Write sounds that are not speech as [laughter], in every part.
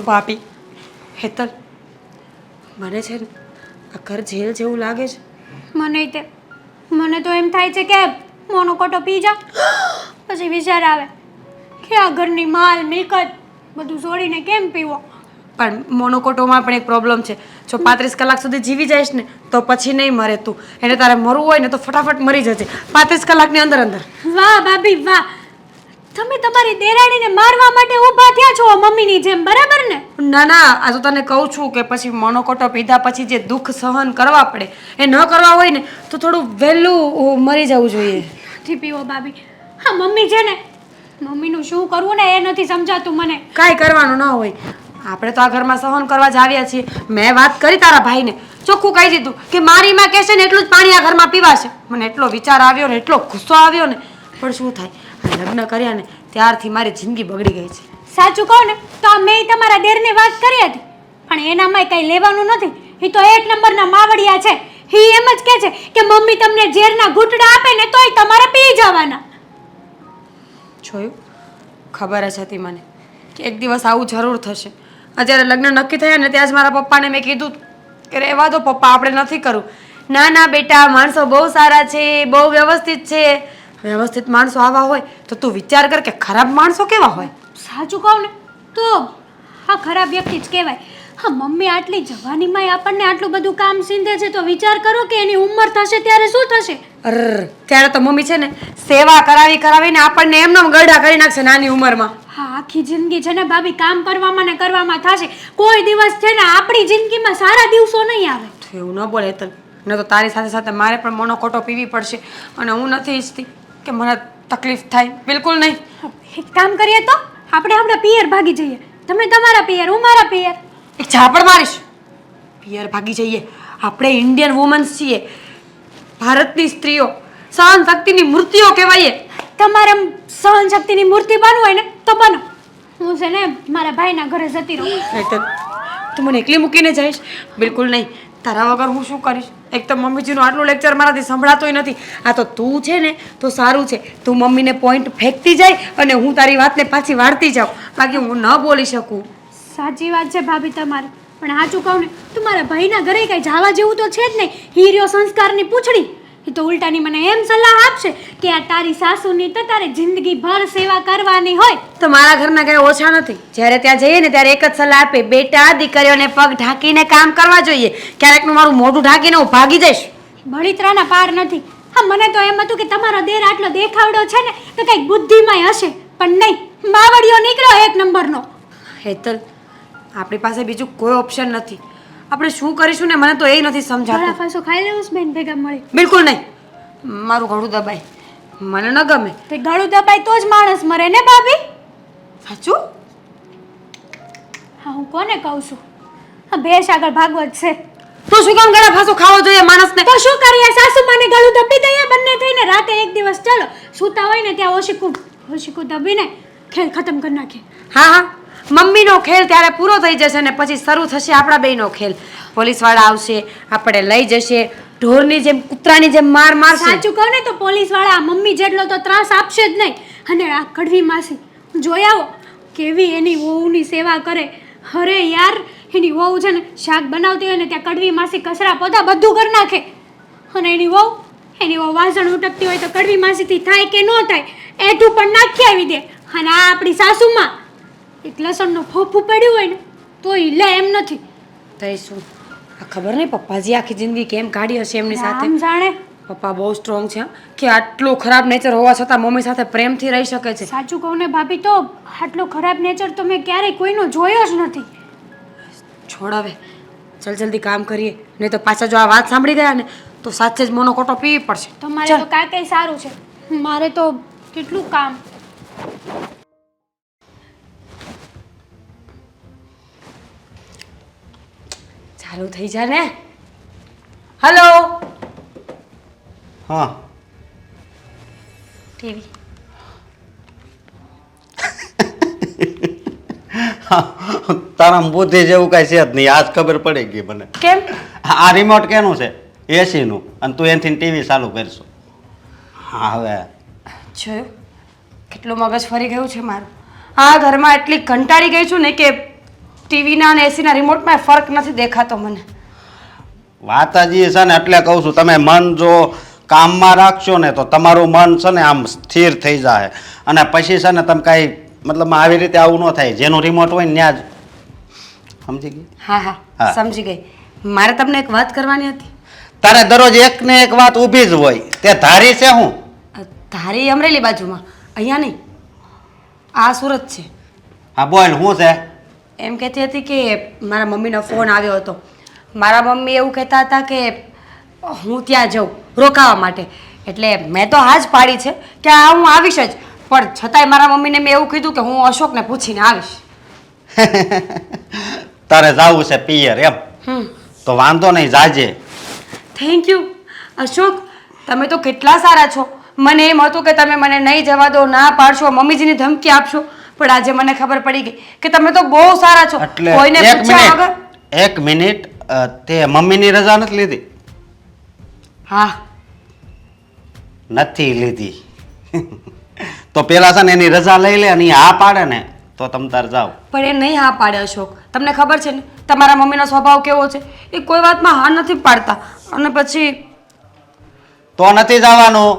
છું ભાભી હેતલ મને છે ને આ ઘર જેલ જેવું લાગે છે. મને તે મને તો એમ થાય છે કે મોનોકોટો પી જા. પછી વિચાર આવે કે આ ઘરની માલ મિલકત બધું છોડીને કેમ પીવો? પણ મોનોકોટોમાં પણ એક પ્રોબ્લેમ છે. જો પાંત્રીસ કલાક સુધી જીવી જઈશ ને તો પછી નહીં મરે તું. એને તારે મરવું હોય ને તો ફટાફટ મરી જજે. પાંત્રીસ કલાકની અંદર અંદર. વાહ ભાભી વાહ. તમે તમારી દેરાણીને મારવા માટે ઊભા થયા છો મમ્મીની જેમ બરાબર ને? ના ના આ તો તને કહું છું કે પછી મોનોકોટો પીધા પછી જે દુઃખ સહન કરવા પડે એ ન કરવા હોય ને તો થોડું વહેલું મરી જવું જોઈએ. નથી પીવો ભાભી. હા મમ્મી છે ને મમ્મીનું શું કરવું ને એ નથી સમજાતું મને. કાંઈ કરવાનું ન હોય. આપણે તો આ ઘરમાં સહન કરવા જ આવ્યા છીએ. મેં વાત કરી તારા ભાઈને. ચોખ્ખું કહી દીધું કે મારી માં કહેશે ને એટલું જ પાણી આ ઘરમાં પીવાશે. મને એટલો વિચાર આવ્યો ને એટલો ગુસ્સો આવ્યો ને. પણ શું થાય? લગ્ન કર્યા ને ત્યારથી મારી જિંદગી બગડી ગઈ છે. સાચું કહો ને તો મેં તમારા દેરને વાત કરી હતી. પણ એનામાં કંઈ લેવાનું નથી. એ તો એક નંબરના માવડિયા છે. એ એમ જ કહે છે કે મમ્મી તમને ઝેરના ઘૂંટડા આપે ને તોય તમારે પી જવાના. જોયું? ખબર જ હતી મને કે એક દિવસ આવું જરૂર થશે. આ જ્યારે લગ્ન નક્કી થયા ને ત્યાં જ મારા પપ્પાને મેં કીધું કે રહેવા દો પપ્પા આપણે નથી કરવું ના ના બેટા માણસો બહુ સારા છે બહુ વ્યવસ્થિત છે. વ્યવસ્થિત માણસો આવા હોય તો તું વિચાર કર કે ખરાબ માણસો કેવા હોય. સાચું કહું ને તો હા ખરાબ વ્યક્તિ જ કહેવાય. હા મમ્મી આટલી જવાનીમાં આપણને આટલું બધું કામ સીંધે છે તો વિચાર કરો કે એની ઉંમર થશે ત્યારે શું થશે? અર ત્યારે તો મમ્મી છે ને સેવા કરાવી કરાવીને આપણને એમનો ગરડા કરી નાખશે નાની ઉંમરમાં. હા આખી જિંદગી છે ને ભાભી કામ કરવામાં ને કરવામાં થશે. કોઈ દિવસ છે ને આપણી જિંદગીમાં સારા દિવસો નહીં આવે. એવું ન બોલે તલ ન તો તારી સાથે સાથે મારે પણ મોનોકોટો પીવી પડશે અને હું નથી ઈચ્છતી. કે મને તકલીફ થાય. બિલકુલ નહીં. એક કામ કરીએ તો? આપણે આપણા પિયર ભાગી જઈએ. તમે તમારા પિયર હું મારા પિયર. એક ઝાપડ મારીશ. પિયર ભાગી જઈએ. આપણે ઇન્ડિયન વુમન્સ છીએ. ભારતની સ્ત્રીઓ સહન શક્તિની મૂર્તિઓ કહેવાય તમારે સહન શક્તિની મૂર્તિ બનવું હોય ને તો બનો. હું છે ને મારા ભાઈના ઘરે જતી રહું. તું મને એકલી મૂકીને જઈશ. બિલકુલ નહીં. તારા વગર હું શું કરીશ? એક તો મમ્મીજીનું આટલું લેક્ચર મારાથી સંભળાતોય નથી. આ તો તું છે ને, તો સારું છે. તું મમ્મીને પોઈન્ટ ફેંકતી જાય અને હું તારી વાતને પાછી વાળતી જાઉં. બાકી હું ન બોલી શકું. સાચી વાત છે ભાભી તમારી. પણ સાચું કહું ને, તું મારા ભાઈના ઘરે કાંઈ જવા જેવું તો છે જ નહીં. હીર્યો સંસ્કારની પૂછડી. એ તો ઉલટાની મને એમ સલાહ આપશે કે આ તારી સાસુની તો તારે જિંદગીભર સેવા કરવાની હોય. તો મારા ઘરના કઈ ઓછા નથી. જ્યારે ત્યાં જઈએ ને ત્યારે એક જ સલાહ આપે બેટા દીકરીઓને પગ ઢાંકીને કામ કરવા જોઈએ. ક્યારેકનું મારું મોઢું ઢાંકીને હું ભાગી જઈશ. ભણિત્રાના પાર નથી. હા મને તો એમ હતું કે તમારો દેર આટલો દેખાવડો છે ને તો કંઈક બુદ્ધિમાંય હશે. પણ નહીં માવડિયો નીકળ્યો એક નંબરનો. હેતલ આપણી પાસે બીજું કોઈ ઓપ્શન નથી. આપણે શું કરીશું ને મને તો એ નથી સમજાતું. ફાંસો ખાઈ લેવું બેન ભેગા મળી. બિલકુલ નહીં. મારું ગળું દબાય. મને ન ગમે. તે ગળું દબાય તો જ માણસ મરે ને ભાભી? સાચું? હા હું કોને કહું છું? હા ભેંસ આગળ ભાગવત છે. તો શું કામ ગળા ફાંસો ખાવો જોઈએ માણસને? તો શું કરીએ? સાસુ માને ગળું દબી દઈએ બંને થઈને? રાતે એક દિવસ ચાલો સૂતા હોય ને ત્યાં ઓશીકું ઓશીકું દબીને ખેલ ખતમ કરી નાખીએ. હા હા. મમ્મીનો ખેલ ત્યારે પૂરો થઈ જશે ને પછી શરૂ થશે આપણા બેયનો ખેલ. પોલીસવાળા આવશે, આપણે લઈ જશે. ઢોરની જેમ, કૂતરાની જેમ માર મારશે. સાચું કહું ને તો પોલીસવાળા મમ્મી જેટલો તો ત્રાસ આપશે જ નહીં. અને આ કડવી માસી, જોઈ આવો, કેવી એની વહુની સેવા કરે. અરે યાર, એની વહુ છે ને શાક બનાવતી હોય ને ત્યાં કડવી માસી કચરા પોતા બધું કરી નાખે. અને એની વહુ એની વહુ વાસણ ઉટકતી હોય તો કડવી માસીથી થાય કે ન થાય એઠું પણ નાખી આવી દે. અને આ આપણી સાસુમાં એક લસણનું ફોફું પડ્યું હોય ને તો લે એમ નથી. તો શું? આ ખબર નહીં પપ્પાજી આખી જિંદગી કેમ કાઢી હશે એમની સાથે? આમ જાણે. પપ્પા બહુ સ્ટ્રોંગ છે કે આટલો ખરાબ નેચર હોવા છતાં મમ્મી સાથે પ્રેમથી રહી શકે છે. સાચું કહું ને ભાભી તો આટલો ખરાબ નેચર તો મેં ક્યારેય કોઈનો જોયો જ નથી. છોડાવે ચલ જલ્દી જલ્દી કામ કરીએ. નહીં તો પાછા જો આ વાત સાંભળી ગયા ને તો સાચે જ મોનો કોટો પીવી પડશે. તમારે તો કાંઈ કાંઈ સારું છે. મારે તો કેટલું કામ. ચાલુ થઈ જા ને. હલો. હા. ટીવી. તારા બુદ્ધિ જેવું કાંઈ છે જ નહીં. આજ ખબર પડી ગઈ મને. કેમ? આ રિમોટ કેનું છે? એસીનું અને તું એનથી ટીવી ચાલુ કરશો. હા હવે. જોયું? કેટલું મગજ ફરી ગયું છે મારું. આ ઘરમાં એટલી કંટાળી ગઈ છું ને કે ટીવીના અને એસીના રિમોટમાં ફરક નથી દેખાતો મને. વાત હજી છે ને એટલે કહું છું તમે મન જો કામમાં રાખશો ને તો તમારું મન છે ને આમ સ્થિર થઈ જાય અને પછી છે ને તમે કાંઈ મતલબ આવી રીતે આવું ન થાય. જેનું રિમોટ હોય ને ત્યાં જ. સમજી ગઈ? હા હા હા. સમજી ગઈ. મારે તમને એક વાત કરવાની હતી. તારે દરરોજ એક ને એક વાત ઊભી જ હોય. તે ધારી છે હું? ધારી અમરેલી બાજુમાં. અહીંયા નહીં. આ સુરત છે. હા બોલ શું છે? એમ કહેતી હતી કે મારા મમ્મીનો ફોન આવ્યો હતો. મારા મમ્મી એવું કહેતા હતા કે હું ત્યાં જાઉં રોકાવા માટે. એટલે મેં તો હા જ પાડી છે કે આ હું આવીશ જ. પણ છતાંય મારા મમ્મીને મેં એવું કીધું કે હું અશોકને પૂછીને આવીશ. [laughs] તારે જવું છે પિયર એમ. તો વાંધો નહીં જાજે. થેન્ક યુ અશોક તમે તો કેટલા સારા છો. મને એમ હતું કે તમે મને નહીં જવા દો ના પાડશો મમ્મીજીની ધમકી આપશો. પણ આજે મને ખબર પડી ગઈ કે તમે તો બહુ સારા છો. એટલે કોઈને એક પૂછ્યા વગર? મિનિટ એક મિનિટ અ, તે મમ્મીની રજા નથી લીધી? હા. નથી લીધી. [laughs] તો પેલા છે ને એની રજા લઈ લે અને ઈ હા પાડે ને તો તમ તાર જાઓ. પણ એ નહીં હા પાડે અશોક. તમને ખબર છે ને તમારા મમ્મીનો સ્વભાવ કેવો છે? એ કોઈ વાતમાં હા નથી પાડતા. અને પછી તો નથી જવાનું.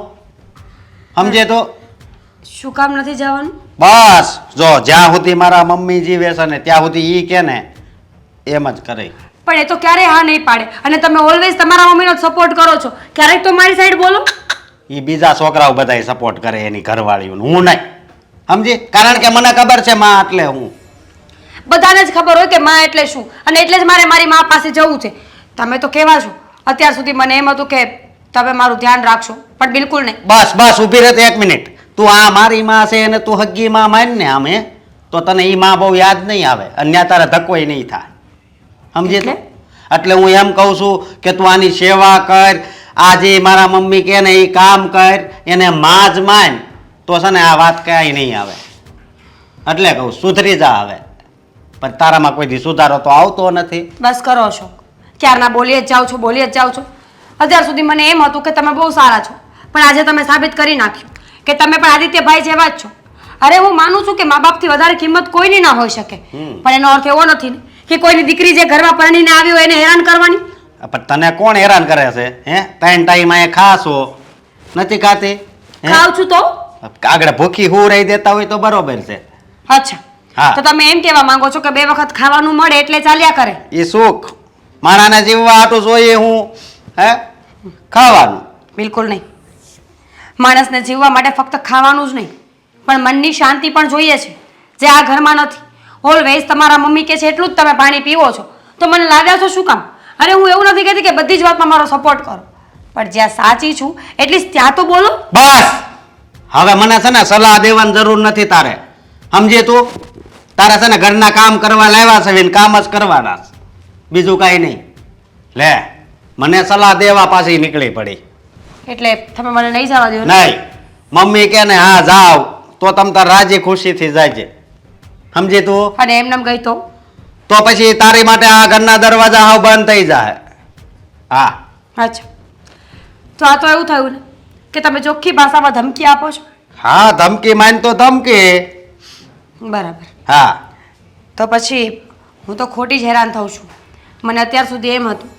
સમજે તો? શું કામ નથી જવાનું? બસ જો જ્યાં સુધી મારા મમ્મી જીવે છે ને ત્યાં સુધી ઈ કે ને એમ જ કરે. પણ એ તો ક્યારેય હા નહીં પાડે. અને તમે ઓલવેઝ તમારા મમ્મીનો સપોર્ટ કરો છો. ક્યારેક તો મારી સાઈડ બોલો. ઈ બીજા છોકરાઓ બધાય સપોર્ટ કરે એની ઘરવાળીઓને. હું નહીં. સમજી? કારણ કે મને ખબર છે માં એટલે હું. બધાને જ ખબર હોય કે માં એટલે શું? અને એટલે જ મારે મારી મા પાસે જવું છે. તમે તો કેવા છો? અત્યાર સુધી મને એમ હતું કે તમે મારું ધ્યાન રાખશો. પણ બિલકુલ નહીં. બસ બસ ઊભી રહેતે એક મિનિટ. તું આ મારી માં છે અને તું હગ્ગી માં માન ને આમે તો તને એ માં બહુ યાદ નહીં આવે. અન્ય તારા તારે નહીં થાય. સમજી એટલે? એટલે હું એમ કહું છું કે તું આની સેવા કર આજે મારા મમ્મી કે ને એ કામ કર એને માં જ માન તો છે ને આ વાત કાંઈ નહીં આવે. એટલે કહું સુધરી જા આવે પણ તારામાં કોઈ દી સુધારો તો આવતો નથી. બસ કરો છો ક્યારના બોલીએ જ જાઓ છો બોલી જ જાઓ છો. અત્યાર સુધી મને એમ હતું કે તમે બહુ સારા છો પણ આજે તમે સાબિત કરી નાખ્યું. કે તમે પણ આદિત્યભાઈ જેવા જ છો. અરે હું માનું છું કે મા બાપથી વધારે કિંમત કોઈની ના હોઈ શકે. પણ એનો અર્થ એવો નથી કે કોઈની દીકરી જે ઘરમાં પરણીને આવી હોય એને હેરાન કરવાની. પણ તને કોણ હેરાન કરે છે હે? ત્રણ ટાઈમ અહીંયા ખાશો. નથી ખાતી? ખાવ છું તો? આગળ ભૂખી હું રહી દેતા હોય તો બરોબર છે. અચ્છા. હા. તો તમે એમ કહેવા માંગો છો કે બે વખત ખાવાનું મળે એટલે ચાલ્યા કરે. એ સુખ. માણાને જીવવા આટું જોઈએ હું હે? ખાવાનું. બિલકુલ નહીં. માણસને જીવવા માટે ફક્ત ખાવાનું જ નહીં, પણ મનની શાંતિ પણ જોઈએ છે, જે આ ઘરમાં નથી. ઓલવેઝ તમારા મમ્મી કે છે, એટલું જ તમે પાણી પીવો છો. તો મને લાવ્યા છો શું કામ? અરે હું એવું નથી કહેતી કે બધી જ વાતમાં મારો સપોર્ટ કરો. પણ જ્યાં સાચી છું, એટલીસ્ટ ત્યાં તો બોલો. બસ! હવે મને છે ને સલાહ દેવાની જરૂર નથી તારે. સમજે તું? તારે છે ને ઘરના કામ કરવા લાવ્યા છે ને કામ જ કરવાના બીજું કાંઈ નહીં. લે, મને સલાહ દેવા પાછી નીકળી પડી. એટલે તમે મને નહીં જવા દો નહીં. મમ્મી કે ને હા જાવ તો તમ તાર રાજી ખુશીથી જાયજે સમજી તું? અને એમનેમ ગઈ તો? તો પછી તારી માટે આ ઘરના દરવાજા હાવ બંધ થઈ જાય. હા. અચ્છા. તો આ તો એવું થયું ને કે તમે ચોખ્ખી ભાષામાં ધમકી આપો છો? હા ધમકી માન તો ધમકી. બરાબર. હા. તો પછી હું તો ખોટી જ હેરાન થઉં છું. મને અત્યાર સુધી એમ હતું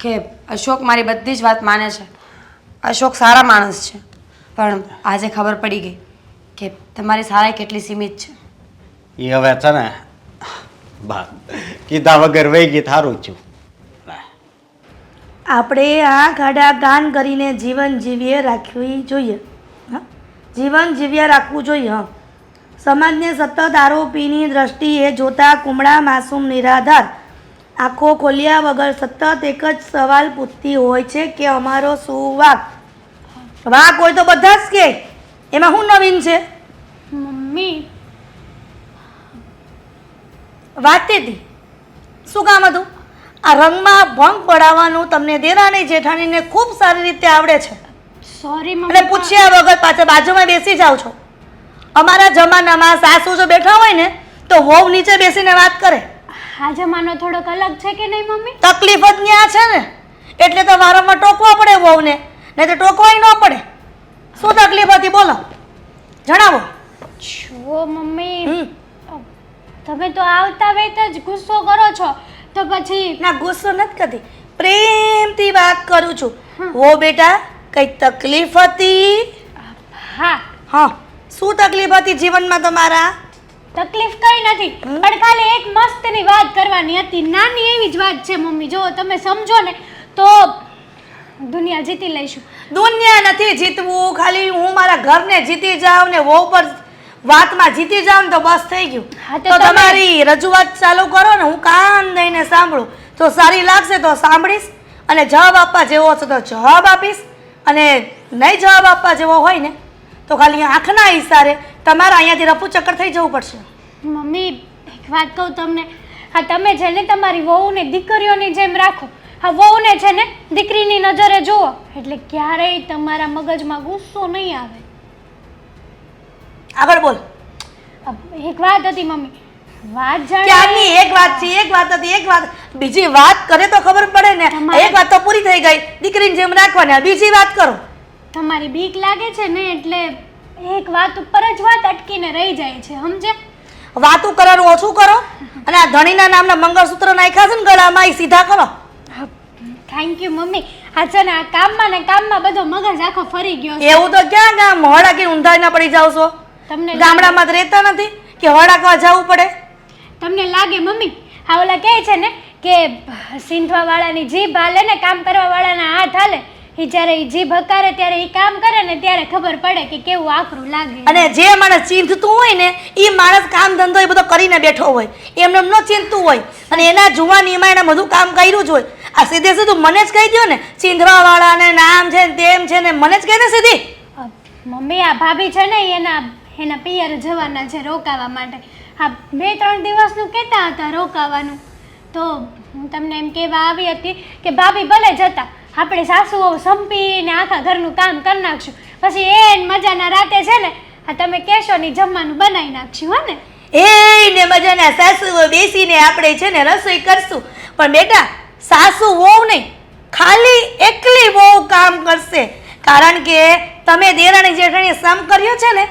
કે અશોક મારી બધી જ વાત માને છે. અશોક સારા માણસ છે. પણ આજે ખબર પડી ગઈ કે તમારી સારાઈ કેટલી સીમિત છે. એ હવે છે ને બા કીધા વગર વહી ગઈ થારું છું. આપણે આ ગાડા ગાન કરીને જીવન જીવીએ રાખવી જોઈએ. હા? જીવન જીવ્યા રાખવું જોઈએ હા. સમાજને સતત આરોપીની દ્રષ્ટિએ જોતા કુમળા માસૂમ નિરાધાર. આંખો ખોલ્યા વગર સતત એક જ સવાલ પૂછતી હોય છે કે અમારો શું વાક? વાક કોઈ તો બધા જ કે. એમાં શું નવીન છે? મમ્મી. વાતતી હતી. શું કામ હતું? આ રંગમાં ભંગ પડાવવાનું તમને દેરાણી જેઠાણીને ખૂબ સારી રીતે આવડે છે. સોરી મમ્મી એટલે પૂછ્યા વગર પાછા બાજુમાં બેસી જાઓ છો. અમારા જમાનામાં સાસુ જો બેઠા હોય ને તો હોવ નીચે બેસીને વાત કરે. આ જમાનો થોડોક અલગ છે કે નહીં મમ્મી? તકલીફ જ ત્યાં છે ને. એટલે તો વારંવાર ટોકવા પડે વહુને. નહીં તો ટોકવાય ન પડે. શું તકલીફ હતી બોલો. જણાવો. જુઓ મમ્મી તમે તો આવતા વેત જ ગુસ્સો કરો છો. તો પછી ના ગુસ્સો નથી કરતી. પ્રેમથી વાત કરું છું. વો બેટા કઈ તકલીફ હતી? હા. હા. શું તકલીફ હતી જીવનમાં તમારા? તકલીફ કઈ નથી. પણ ખાલી એક મસ્તની વાત કરવાની હતી. નાની એવી જ વાત છે મમ્મી. જો તમે સમજો ને તો દુનિયા જીતી લઈશું. દુનિયા નથી જીતવું. ખાલી હું મારા ઘરને જીતી જાઉં ને વહુ પર વાતમાં જીતી જાઉં તો બસ થઈ ગયું. તો તમારી રજૂઆત ચાલુ કરો ને હું કાન દઈને સાંભળું. તો સારી લાગશે તો સાંભળીશ અને જવાબ આપવા જેવો છે તો જવાબ આપીશ. અને નહીં જવાબ આપવા જેવો હોય ને તો ખાલી આંખના ઈશારે તમારે અહીંયાથી રફુ ચક્કર થઈ જવું પડશે. મમ્મી એક વાત કહું તમને. હા તમે જેને તમારી વહુને દીકરીઓની જેમ રાખો હા વહુને છે ને દીકરીની નજરે જુઓ. એટલે ક્યારેય તમારા મગજમાં ગુસ્સો નહીં આવે. આગળ બોલ. એક વાત હતી મમ્મી. વાત ક્યારની એક વાત છે એક વાત હતી એક વાત. બીજી વાત કરે તો ખબર પડે ને. એક વાત તો પૂરી થઈ ગઈ. દીકરીની જેમ રાખવાની આ બીજી વાત કરો. તમારી બીક લાગે છે ને એટલે એક વાત ઉપર જ વાત અટકીને રહી જાય છે સમજે? વાતું કરવાનું ઓછું કરો અને આ ધણીના નામના મંગળસૂત્ર નાખ્યા છે ને ગળામાં એ સીધા કરો. થેન્ક યુ મમ્મી. આ છે ને આ કામમાં ને કામમાં બધો મગજ આખો ફરી ગયો છે. એવું તો ક્યાં ગામ? મોડા કે ઊંધા ના પડી જાવ છો. તમને ગામડામાં તો રહેતા નથી કે હળાકવા જવું પડે? તમને લાગે મમ્મી? આ ઓલા કહે છે ને કે સિંધવા વાળાની જીભ હાલે ને કામ કરવા વાળાના હાથ હાલે. એ જ્યારે એ જીભ હકારે ત્યારે એ કામ કરે ને ત્યારે ખબર પડે કે કેવું આકરું લાગે. અને જે માણસ ચીંધતું હોય ને એ માણસ કામ ધંધો એ બધો કરીને બેઠો હોય. એમને ન ચીંધતું હોય. અને એના જુવાનીમાં એને બધું કામ કર્યું જ હોય. આ સીધે સીધું મને જ કહી દો ને ચીંધવા વાળાને નામ છે ને તેમ છે ને મને જ કહી દે સીધી. મમ્મી આ ભાભી છે ને એના એના પિયર જવાના છે રોકાવા માટે. હા બે ત્રણ દિવસનું કહેતા હતા રોકાવાનું? તો હું તમને એમ કહેવા આવી હતી કે ભાભી ભલે જતા આપણે સાસુઓ સંપીને આખા ઘરનું કામ કરી નાખશું. પછી એ મજાના રાતે છે ને આ તમે કહેશો ને જમવાનું બનાવી નાખશું હો ને? એ ને મજાના સાસુઓ બેસીને આપણે છે ને રસોઈ કરશું. પણ બેટા સાસુ વહુ નહીં, ખાલી એકલી વહુ કામ કરશે. કારણ કે તમે દેરાણી જેઠાણી સમ કર્યો છે ને,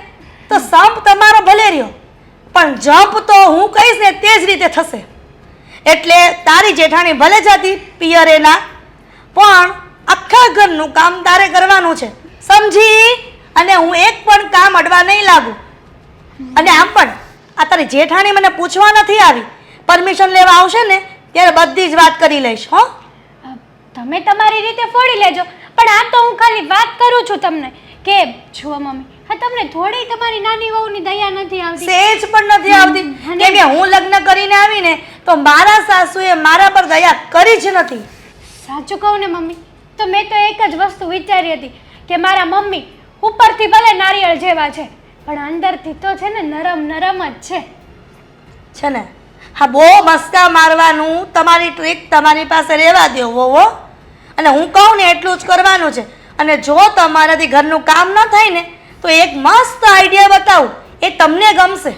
તો સંપ તમારો ભલે રહ્યો. પણ જપ તો હું કહીશ ને તે જ રીતે થશે. એટલે તારી જેઠાણી ભલે જતી, પિયરે ના. પણ આખા ઘરનું કામ તારે કરવાનું છે. સમજી? અને હું એક પણ કામ અડવા નહીં લાગુ. અને આમ પણ, આ તારી જેઠાણી મને પૂછવા નથી આવી. પરમિશન લેવા આવશે ને ત્યારે બધી જ વાત કરી લઈશ હો. તમે તમારી રીતે ફોડી લેજો. પણ આ તો હું ખાલી વાત કરું છું તમને. કે જુઓ મમ્મી હા તમને થોડી તમારી નાની વહુની દયા નથી આવતી. સેજ પણ નથી આવતી. કેમ કે હું લગ્ન કરીને આવીને તો મારા સાસુએ મારા પર દયા કરી જ નથી. સાચું કહું ને મમ્મી તો મેં તો એક જ વસ્તુ વિચારી હતી કે મારા મમ્મી ઉપરથી ભલે નારિયેળ જેવા છે પણ અંદરથી તો છે ને નરમ નરમ જ છે. છે ને? હા બહુ મસ્કા મારવાનું. તમારી ટ્રીક તમારી પાસે રહેવા દો હો. અને હું કહું ને એટલું જ કરવાનું છે. અને જો તમારાથી ઘરનું કામ ન થાય ને તો એક મસ્ત આઈડિયા બતાવું. એ તમને ગમશે.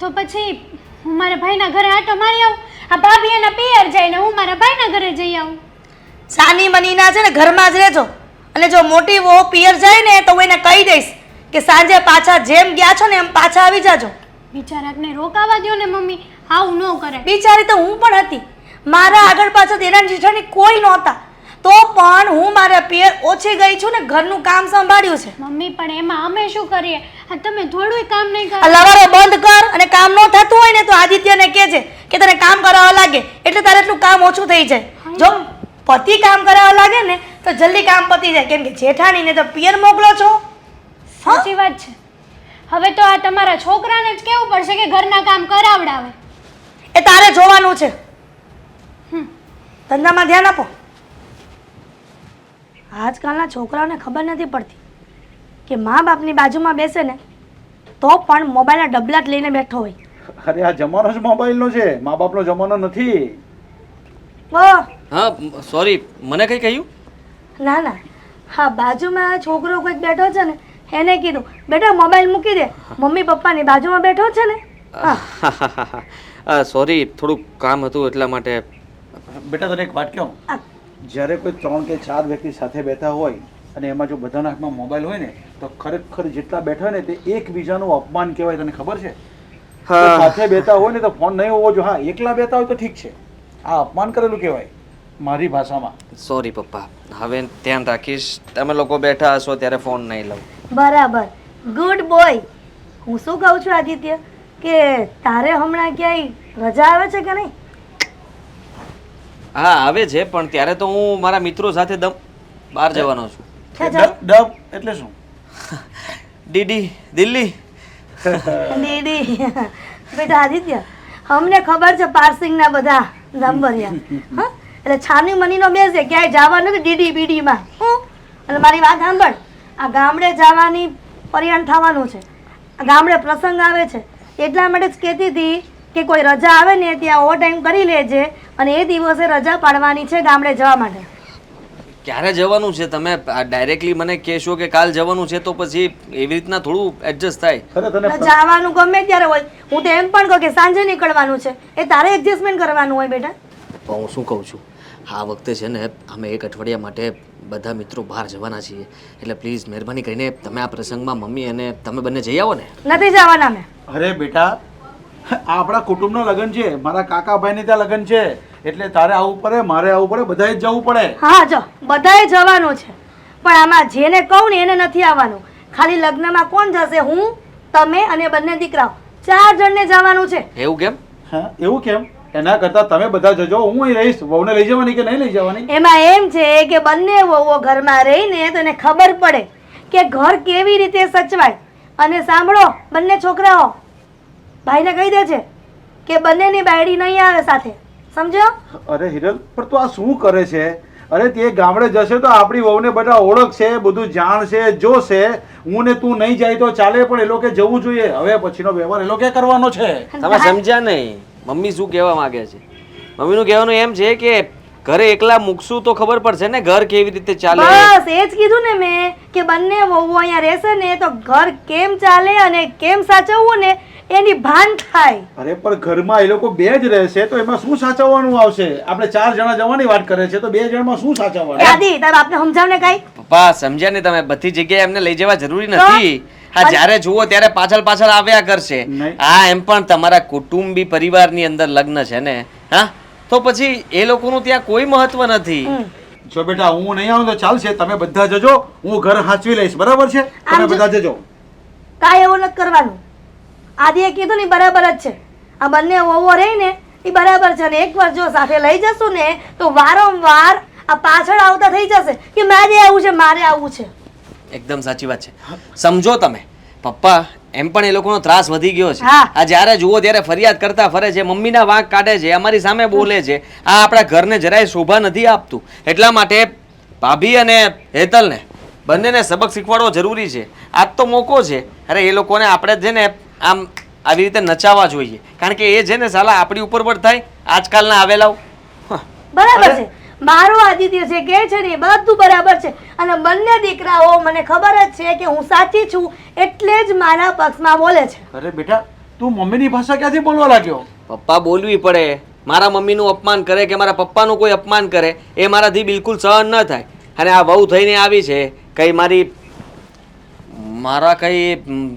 તો પછી હું મારા ભાઈના ઘરે આટો મારી આવું? આ ભાભી એના પિયર જાય ને હું મારા ભાઈના ઘરે જઈ આવું. સાની મનીના છે ને ઘરમાં જ રહેજો. અને જો મોટી વહુ પિયર જાય ને તો હું એને કહી દઈશ કે સાંજે પાછા જેમ ગયા છો ને એમ પાછા આવી જાજો. બિચારાકને રોકાવા દ્યો ને મમ્મી. આવું ન કરે. બિચારી તો હું પણ હતી. મારા આગળ પાછળ એના જેઠાણી કોઈ નહોતા. તો પણ હું મારા પિયર ઓછી ગઈ છું ને ઘરનું કામ સંભાળ્યું છે. મમ્મી પણ એમાં અમે શું કરીએ? આ તમે થોડું કામ નહીં કરો. લવારો બંધ કર અને કામ ન થતું હોય ને તો આદિત્યને કહેજે કે તને કામ કરાવવા લાગે. એટલે તારે એટલું કામ ઓછું થઈ જાય. જો પતિ કામ કરાવવા લાગે ને તો જલ્દી કામ પતી જાય. કેમ કે જેઠાણીને તો પિયર મોકલો છો. સાચી વાત છે. હવે તો આ તમારા છોકરાને જ કેવું પડશે કે ઘરના કામ કરાવડાવે? એ તારે જોવાનું છે. હમ. ધંધામાં ધ્યાન આપો. આજકાલના છોકરાઓને ખબર નથી પડતી કે મા બાપની બાજુમાં બેસે ને તો પણ મોબાઈલના ડબલા જ લઈને બેઠો હોય. અરે આ જમાનો જ મોબાઈલનો છે. મા બાપનો જમાનો નથી. ઓ. હા સોરી મને કંઈ કહ્યું? ના ના. હા બાજુમાં છોકરો કોઈક બેઠો છે ને એને કીધું બેટા મોબાઈલ મૂકી દે. મમ્મી પપ્પાની બાજુમાં બેઠો છે ને. હા. સોરી થોડુંક કામ હતું એટલા માટે. બેટા તને એક વાત કહું? જ્યારે કોઈ ત્રણ કે ચાર વ્યક્તિ સાથે બેઠા હોય અને એમાં જો બધાના હાથમાં મોબાઈલ હોય ને તો ખરેખર જેટલા બેઠા હોય ને તે એકબીજાનું અપમાન કહેવાય. તને ખબર છે? સાથે બેઠા હોય ને તો ફોન નહીં હોવો જો હા એકલા બેતા હોય તો ઠીક છે. આ અપમાન કરેલું કહેવાય મારી ભાષામાં. સોરી પપ્પા. હવે ધ્યાન રાખીશ. તમે લોકો બેઠા હશો ત્યારે ફોન નહીં લઉં. બરાબર. ગુડ બોય હું શું કહું છું આદિત્ય? કે તારે હમણાં ક્યાંય રજા આવે છે કે નહીં? હા આવે છે પણ ત્યારે તો હું મારા મિત્રો સાથે દમ બહાર જવાનો છું. ક્યાં ડબ એટલે શું? ડીડી દિલ્હી. દીદી બેટા આદિત્ય અમને ખબર છે પાર્સિંગના બધા નંબરિયા હા? એટલે છાની મનીનો બેસે ક્યાંય જવાનું નથી ડીડી બીડીમાં. હું? અને મારી વાત સાંભળ. આ ગામડે જવાની પરિયાણ થવાનું છે. આ ગામડે પ્રસંગ આવે છે. એટલા માટે જ કહેતી હતી કે કોઈ રજા આવે ને ત્યાં ઓવર ટાઈમ કરી લેજે અને એ દિવસે રજા પાડવાની છે ગામડે જવા માટે. ક્યારે જવાનું છે? તમે ડાયરેક્ટલી મને કહેશો કે કાલ જવાનું છે તો પછી એવી રીતના થોડું એડજસ્ટ થાય. જવાનું ગમે ત્યારે હોય. હું તો એમ પણ કહું કે સાંજે નીકળવાનું છે. એ તારે એડજસ્ટમેન્ટ કરવાનું હોય બેટા. હું શું કહું છું? આ વખતે છે ને અમે એક અઠવાડિયા માટે બધા મિત્રો બહાર જવાના છીએ. એટલે પ્લીઝ મહેરબાની કરીને તમે આ પ્રસંગમાં મમ્મી અને તમે બંને જઈ આવો ને. નથી જવાના અમે. અરે બેટા આ આપણા કુટુંબનો લગ્ન છે મારા કાકાભાઈને ત્યાં લગ્ન છે એટલે તારે આવવું પડે મારે આવવું પડે બધાએ જ જવું પડે. હા જો બધાએ જવાનું છે. પણ આમાં જેને કહું ને એને નથી આવવાનું. ખાલી લગ્નમાં કોણ જશે? હું તમે અને બંને દીકરાઓ. ચાર જણને જવાનું છે. એવું કેમ? હા એવું કેમ? એના કરતા તમે બધા જજો હું અહીં રહીશ. વહુને લઈ જવાની કે નહીં લઈ જવાની? એમાં એમ છે કે બંને વહુઓ ઘરમાં રહીને તને ખબર પડે કે ઘર કેવી રીતે સચવાય. અને સાંભળો બંને છોકરાઓ ભાઈને કહી દે છે કે બંનેની બાયડી નહીં આવે સાથે. સમજો? અરે હિરલ પણ તું આ શું કરે છે? અરે તે ગામડે જશે તો આપણી વહુને બધા ઓળખશે બધું જાણશે જોશે. હું ને તું નહીં જાય તો ચાલે પણ એ લોકો જવું જોઈએ. હવે પછીનો વ્યવહાર એ લોકો કરવાનો છે. તમે સમજ્યા નહીં. મમ્મી શું કહેવા માગે છે? મમ્મીનું કહેવાનું એમ છે કે ઘરે એકલા મૂકશું તો ખબર પડશે ને ઘર કેવી રીતે ચાલે. બસ એ જ કીધું ને મેં કે બંને વહુ અહીંયા રહેશે ને તો ઘર કેમ ચાલે અને કેમ સાચવવું ને એની ભાન થાય. અરે પણ ઘરમાં એ લોકો બે જ રહેશે તો એમાં શું સાચવવાનું આવશે? આપણે ચાર જણા જવાની વાત કરે છે તો બે જણમાં શું સાચવવાનું? દાદી તારા આપને સમજાવ ને કાંઈ? પપ્પા સમજ્યા ને તમે. બધી જગ્યાએ એમને લઈ જવા જરૂરી નથી. હા જ્યારે જુઓ ત્યારે પાછળ પાછળ આવ્યા કરશે. હા એમ પણ તમારા કુટુંબી પરિવારની અંદર લગ્ન છે ને? હા? તો પછી એ લોકોનું ત્યાં કોઈ મહત્વ નથી. જો બેટા હું નહીં આવું તો ચાલશે. તમે બધા જજો. હું ઘર હાચવી લઈશ. બરાબર છે? તમે બધા જજો. કાંઈ એવું નથી કરવાનું. આદિએ કીધું ને બરાબર જ છે. આ બંને ઓવો રહી ને એ બરાબર છે. અને એકવાર જો સાથે લઈ જશું ને તો વારંવાર આ પાછળ આવતા થઈ જશે કે મારે આવું છે મારે આવું છે. એકદમ સાચી વાત છે. સમજો તમે. પપ્પા એમ પણ એ લોકોનો ત્રાસ વધી ગયો છે. આ જ્યારે જુઓ ત્યારે ફરિયાદ કરતા ફરે છે મમ્મીના વાંક કાઢે છે અમારી સામે બોલે છે. આ આપણા ઘરને જરાય શોભા નથી આપતું. એટલા માટે ભાભી અને હેતલને બંનેને સબક શીખવાડવો જરૂરી છે. આજ તો મોકો છે. અરે એ લોકોને આપણે છે ને આમ આવી રીતે નચાવવા જોઈએ. કારણ કે એ છે ને સાલા આપણી ઉપર પણ થાય આજકાલના આવેલાઓ. બરાબર છે. મારો આદિત્ય છે કે છે ને એ બધું બરાબર છે. અને બંને દીકરાઓ મને ખબર જ છે કે હું સાચી છું એટલે જ મારા પક્ષમાં બોલે છે. અરે બેટા તું મમ્મીની ભાષા ક્યાંથી બોલવા લાગ્યો? પપ્પા બોલવી પડે. મારા મમ્મીનું અપમાન કરે કે મારા પપ્પાનું કોઈ અપમાન કરે એ મારાથી બિલકુલ સહન ન થાય. અને આ વહુ થઈને આવી છે કઈ મારી મારા કઈ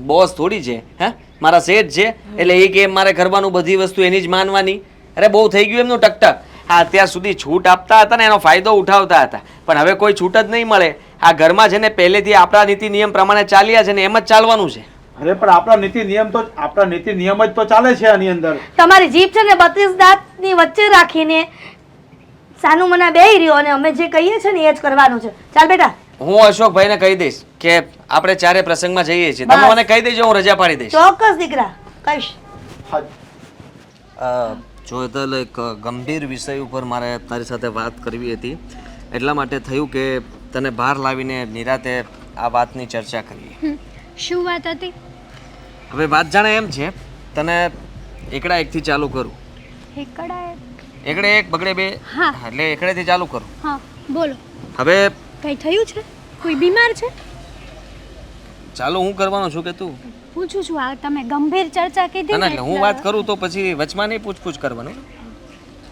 બોસ થોડી છે હે? મારા શેઠ છે એટલે એ કે મારે કરવાનું બધી વસ્તુ એની જ માનવાની. અરે બહુ થઈ ગયું એમનું ટકટક. આ અત્યાર સુધી છૂટ આપતા હતા ને એનો ફાયદો ઉઠાવતા હતા. પણ હવે કોઈ છૂટ જ નહીં મળે. આ ઘરમાં છે ને પહેલેથી આપણા નીતિ નિયમ પ્રમાણે ચાલ્યા છે ને એમ જ ચાલવાનું છે. અરે પણ આપણા નીતિ નિયમ તો આપણા નીતિ નિયમ જ તો ચાલે છે આની અંદર. તમારી જીભ છે ને બત્રીસ દાંતની વચ્ચે રાખીને સાનું મને બેહી રહ્યો અને અમે જે કહીએ છીએ ને એ જ કરવાનું છે. ચાલ બેટા. હું અશોકભાઈને કહી દઈશ કે આપણે ચારે પ્રસંગમાં જઈએ છીએ. તમે મને કહી દેજો હું રજા પાડી દઈશ. ચોક્કસ દીકરા. કહીશ. હા. જો હેતલ એક ગંભીર વિષય ઉપર મારે તારી સાથે વાત કરવી હતી. એટલા માટે થયું કે તને બહાર લાવીને નિરાતે આ વાતની ચર્ચા કરીએ. શું વાત હતી? હવે વાત જાણે એમ છે તને એકડા એકથી ચાલુ કરું. એકડા એકડે એક બગડે બે? હા. એટલે એકડેથી ચાલુ કરું. હા બોલો. હવે કઈ થયું છે? કોઈ બીમાર છે? ચાલો હું કરવાનો છું કે તું? પૂછું છું આ તમે ગંભીર ચર્ચા કીધી ના એટલે હું વાત કરું તો પછી વચમાં નહીં પૂછપૂછ કરવાનું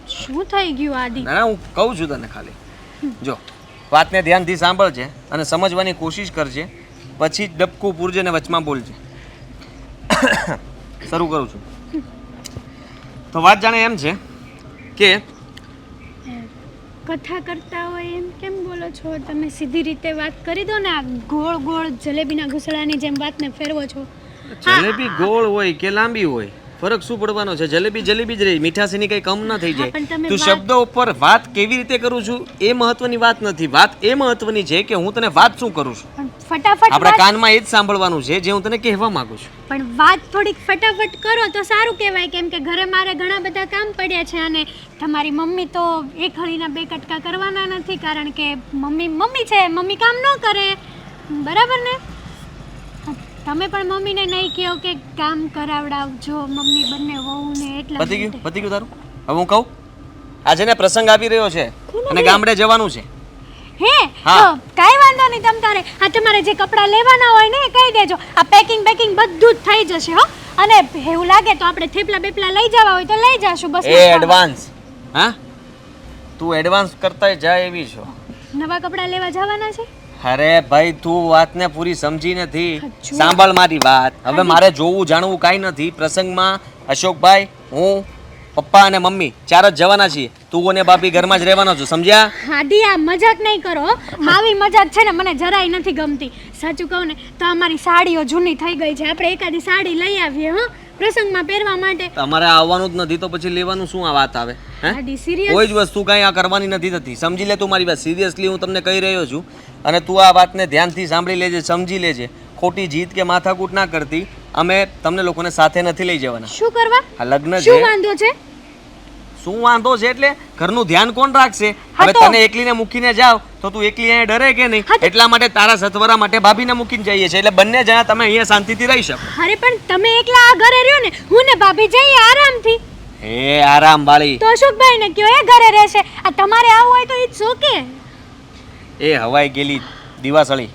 શું થઈ ગયું આદિ? ના હું કહું છું તને ખાલી. જો વાતને ધ્યાનથી સાંભળજે અને સમજવાની કોશિશ કરજે પછી ડબકું પૂરજે ને વચમાં બોલજે. [coughs] શરૂ કરું છું. તો વાત જાણે એમ છે કે કથા કરતા હોય એમ કેમ બોલો છો? તમે સીધી રીતે વાત કરી દો ને આ ગોળ ગોળ જલેબીના ઘૂસડાની જેમ વાતને ફેરવો છો. જલેબી ગોળ હોય કે લાંબી હોય ફરક શું પડવાનો છે? જલેબી જલેબી જ રહી મીઠાશ એની કઈ કમ ના થઈ જાય. તું શબ્દો ઉપર વાત કેવી રીતે કરું છું? એ મહત્વની વાત નથી. વાત એ મહત્વની છે કે હું તને વાત શું કરું છું? ફટાફટ આપણા કાનમાં એ જ સાંભળવાનું છે જે હું તને કહેવા માંગુ છું. પણ વાત થોડીક ફટાફટ કરો તો સારું કહેવાય કેમ કે ઘરે મારે ઘણા બધા કામ પડ્યા છે અને તમારી મમ્મી તો એક હળીના બે કટકા કરવાના નથી કારણ કે મમ્મી મમ્મી છે મમ્મી કામ ન કરે. બરાબર ને? તમે પણ મમ્મીને નહીં કહો કે કામ કરાવડાવજો મમ્મી બંને વહુને એટલા પતી ગયું. પતી ગયું તારું? હવે હું કહું? આજે ને પ્રસંગ આવી રહ્યો છે અને ગામડે જવાનું છે. હે? હા. કાઈ વાંધો નહીં તમ તારે. આ તમારે જે કપડાં લેવાના હોય ને એ કહી દેજો. આ પેકિંગ પેકિંગ બધું જ થઈ જશે હો. અને એવું લાગે તો આપણે થેપલા બેપલા લઈ જવા હોય તો લઈ જાશું બસ એ એડવાન્સ હા? તું એડવાન્સ કરતા જાય એવી છો. નવા કપડાં લેવા જવાના છે? અરે ભાઈ તું વાતને પૂરી સમજી નથી. સાંભળ મારી વાત. હવે મારે જોવું જાણવું કાંઈ નથી. પ્રસંગમાં અશોકભાઈ હું પપ્પા અને મમ્મી ચાર જ જવાના છીએ. તું અને બાપી ઘરમાં જ રહેવાનો છું સમજ્યા? હાડી આ મજાક નહીં કરો. આવી મજાક છે ને મને જરાય નથી ગમતી. સાચું કહું ને તો અમારી સાડીઓ જૂની થઈ ગઈ છે. આપણે એકાદી સાડી લઈ આવીએ હો. પ્રસંગમાં પહેરવા માટે. તમારે આવવાનું જ નથી તો પછી લેવાનું શું આ વાત આવે? હે? કોઈ જ વસ્તુ કાંઈ આ કરવાની નથી થતી. સમજી લે તું મારી વાત. સિરિયસલી હું તમને કહી રહ્યો છું અને તું આ વાતને ધ્યાનથી સાંભળી લેજે સમજી લેજે. ખોટી જીત કે માથાકૂટ ના કરતી અમે તમને લોકોને સાથે નથી લઈ જવાના. શું કરવા? આ લગ્ન શું વાંધો છે? શું વાંધો છે એટલે ઘરનું ધ્યાન કોણ રાખશે? હવે તને એકલીને મૂકીને જાવ તો તું એકલી અહીંયા ડરે કે નહીં? એટલા માટે તારા સથવરા માટે ભાભીને મૂકીને જઈએ છીએ. એટલે બંને જણા તમે અહીંયા શાંતિથી રહી શકો. અરે પણ તમે એકલા આ ઘરે રહ્યો ને હું ને ભાભી જઈએ આરામથી. હે આરામ વાળી. તો અશોકભાઈ ને કયો એ ઘરે રહેશે. આ તમારે આવું હોય તો ઇટ્સ ઓકે એ હવાઈ ગેલી દિવાસળી.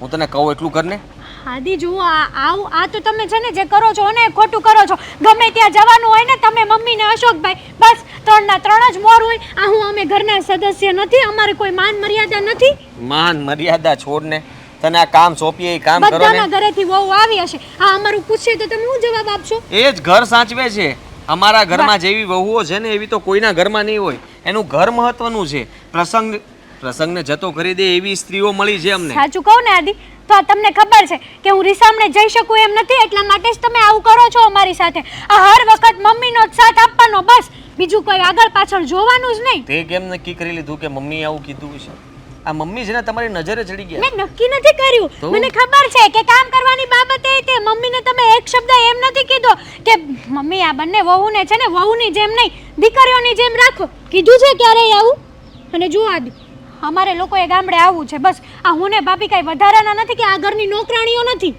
હું તને કહું એટલું કર ને આદિ જુઓ આ આવું આ તો તમે છે ને જે કરો છો ને ખોટું કરો છો. ગમે ત્યાં જવાનું હોય ને તમે મમ્મી ને અશોકભાઈ બસ ત્રણના ત્રણ જ મોર હોય. આ હું અમે ઘરના સદસ્ય નથી અમારે કોઈ માન મર્યાદા નથી. માન મર્યાદા છોડ ને. તને આ કામ સોંપીએ એ કામ કરો બધાના ને ઘરેથી વહુ આવી હશે. આ અમારું પૂછીએ તો તમે શું જવાબ આપશો? એ જ ઘર સાચવે છે. અમારા ઘરમાં જેવી વહુઓ છે ને એવી તો કોઈના ઘરમાં નહીં હોય. એનું ઘર મહત્વનું છે. પ્રસંગ પ્રસંગને જતો કરી દે એવી સ્ત્રીઓ મળી છે અમને. સાચું કહું ને આદિ તો આ તમને ખબર છે કે હું રીસામણે જઈ શકું એમ નથી એટલા માટે જ તમે આવું કરો છો અમારી સાથે. આ હર વખત મમ્મીનો જ સાથ આપવાનો બસ. બીજું કોઈ આગળ પાછળ જોવાનું જ નહીં. તે કેમ નક્કી કરી લીધું કે મમ્મીએ આવું કીધું છે? આ મમ્મી છે ને તમારી નજરે ચડી ગયા. મેં નક્કી નથી કર્યું? મને ખબર છે કે કામ કરવાની બાબતે તે મમ્મીને તમે એક શબ્દ એમ નથી કીધો કે મમ્મી આ બંને વહુને છે ને વહુની જેમ નહીં દીકરીઓની જેમ રાખો. કીધું છે ક્યારેય આવું? અને જુઓ આદિ અમારે લોકોએ ગામડે આવવું છે બસ. આ હું ને ભાભી કાંઈ વધારાના નથી કે આ ઘરની નોકરાણીઓ નથી?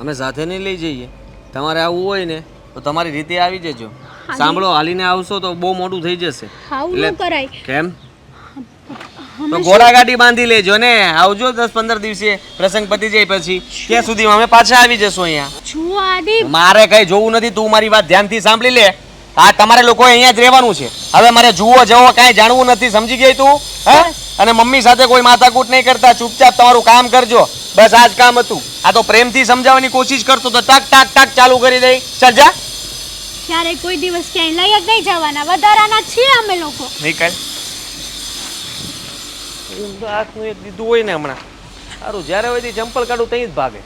અમે સાથે નહીં લઈ જઈએ. તમારે આવવું હોય ને તો તમારી રીતે આવી જજો. સાંભળો હાલીને આવશો તો બહુ મોટું થઈ જશે. આવું ન કરાય. કેમ? તો ઘોડા ગાડી બાંધી લેજો ને. આવજો દસ પંદર દિવસે પ્રસંગ પતી જાય પછી. ત્યાં સુધી અમે પાછા આવી જશું અહીંયા. જુઓ આદિ. મારે કઈ જોવું નથી તું મારી વાત ધ્યાનથી સાંભળી લે. આ તમારે લોકો અહીંયા જ રહેવાનું છે. હવે મારે જુઓ જવો કાંઈ જાણવું નથી. સમજી ગઈ તું? હે? અને મમ્મી સાથે કોઈ માથાકૂટ નહીં કરતા ચૂપચાપ તમારું કામ કરજો. બસ આ જ કામ હતું. આ તો પ્રેમથી સમજાવવાની કોશિશ કરતો તો ટક ટક ટક ચાલુ કરી દઈ. ચાલ જા. ક્યારે કોઈ દિવસ ક્યાંય લઈ જ નહીં જવાના. વધારાના છીએ અમે લોકો. નીકળ હાથનું એક દીધું હોય ને હમણાં. સારું જ્યારે હોય તે ચંપલ કાઢું ત્યાં જ ભાગે.